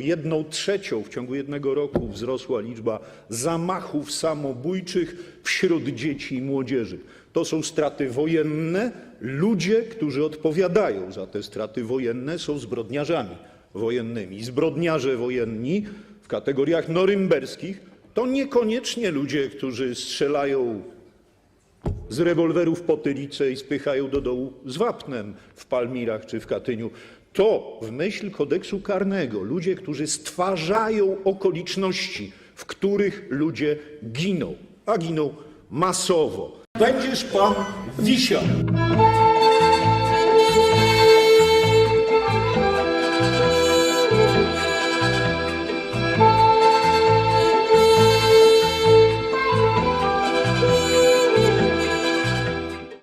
jedną trzecią w ciągu jednego roku wzrosła liczba zamachów samobójczych wśród dzieci i młodzieży. To są straty wojenne. Ludzie, którzy odpowiadają za te straty wojenne, są zbrodniarzami wojennymi. Zbrodniarze wojenni w kategoriach norymberskich to niekoniecznie ludzie, którzy strzelają z rewolwerów potylicę i spychają do dołu z wapnem w Palmirach czy w Katyniu. To w myśl kodeksu karnego ludzie, którzy stwarzają okoliczności, w których ludzie giną, a giną masowo. Będziesz pan wisiał.